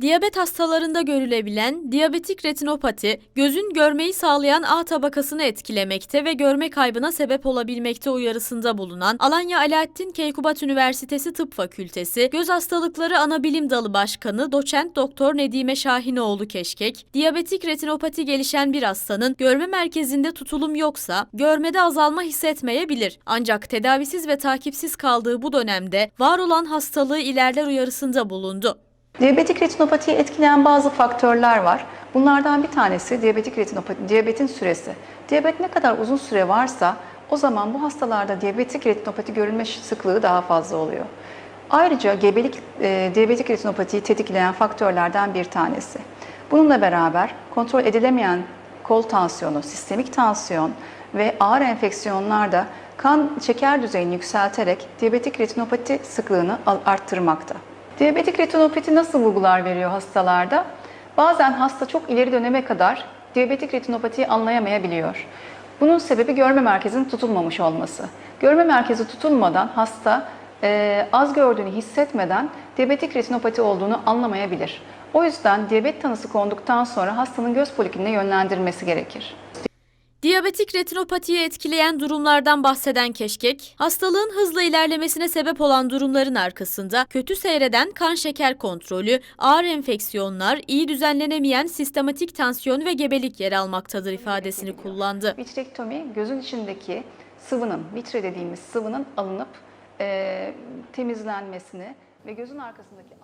Diyabet hastalarında görülebilen diyabetik retinopati, gözün görmeyi sağlayan A tabakasını etkilemekte ve görme kaybına sebep olabilmekte uyarısında bulunan Alanya Alaaddin Keykubat Üniversitesi Tıp Fakültesi Göz Hastalıkları Anabilim Dalı Başkanı Doçent Doktor Nedime Şahinoğlu Keşkek, diyabetik retinopati gelişen bir hastanın görme merkezinde tutulum yoksa görmede azalma hissetmeyebilir. Ancak tedavisiz ve takipsiz kaldığı bu dönemde var olan hastalığı ilerler uyarısında bulundu. Diyabetik retinopatiyi etkileyen bazı faktörler var. Bunlardan bir tanesi diyabetik retinopati, diyabetin süresi. Diyabet ne kadar uzun süre varsa o zaman bu hastalarda diyabetik retinopati görülme sıklığı daha fazla oluyor. Ayrıca gebelik e, diyabetik retinopatiyi tetikleyen faktörlerden bir tanesi. Bununla beraber kontrol edilemeyen kol tansiyonu, sistemik tansiyon ve ağır enfeksiyonlar da kan şeker düzeyini yükselterek diyabetik retinopati sıklığını arttırmakta. Diyabetik retinopati nasıl bulgular veriyor hastalarda? Bazen hasta çok ileri döneme kadar diyabetik retinopatiyi anlayamayabiliyor. Bunun sebebi görme merkezinin tutulmamış olması. Görme merkezi tutulmadan hasta e, az gördüğünü hissetmeden diyabetik retinopati olduğunu anlamayabilir. O yüzden diyabet tanısı konduktan sonra hastanın göz polikliniğine yönlendirilmesi gerekir. Diyabetik retinopatiyi etkileyen durumlardan bahseden Keşkek, hastalığın hızla ilerlemesine sebep olan durumların arkasında kötü seyreden kan şeker kontrolü, ağır enfeksiyonlar, iyi düzenlenemeyen sistematik tansiyon ve gebelik yer almaktadır ifadesini kullandı. Vitrektomi gözün içindeki sıvının, vitre dediğimiz sıvının alınıp e, temizlenmesini ve gözün arkasındaki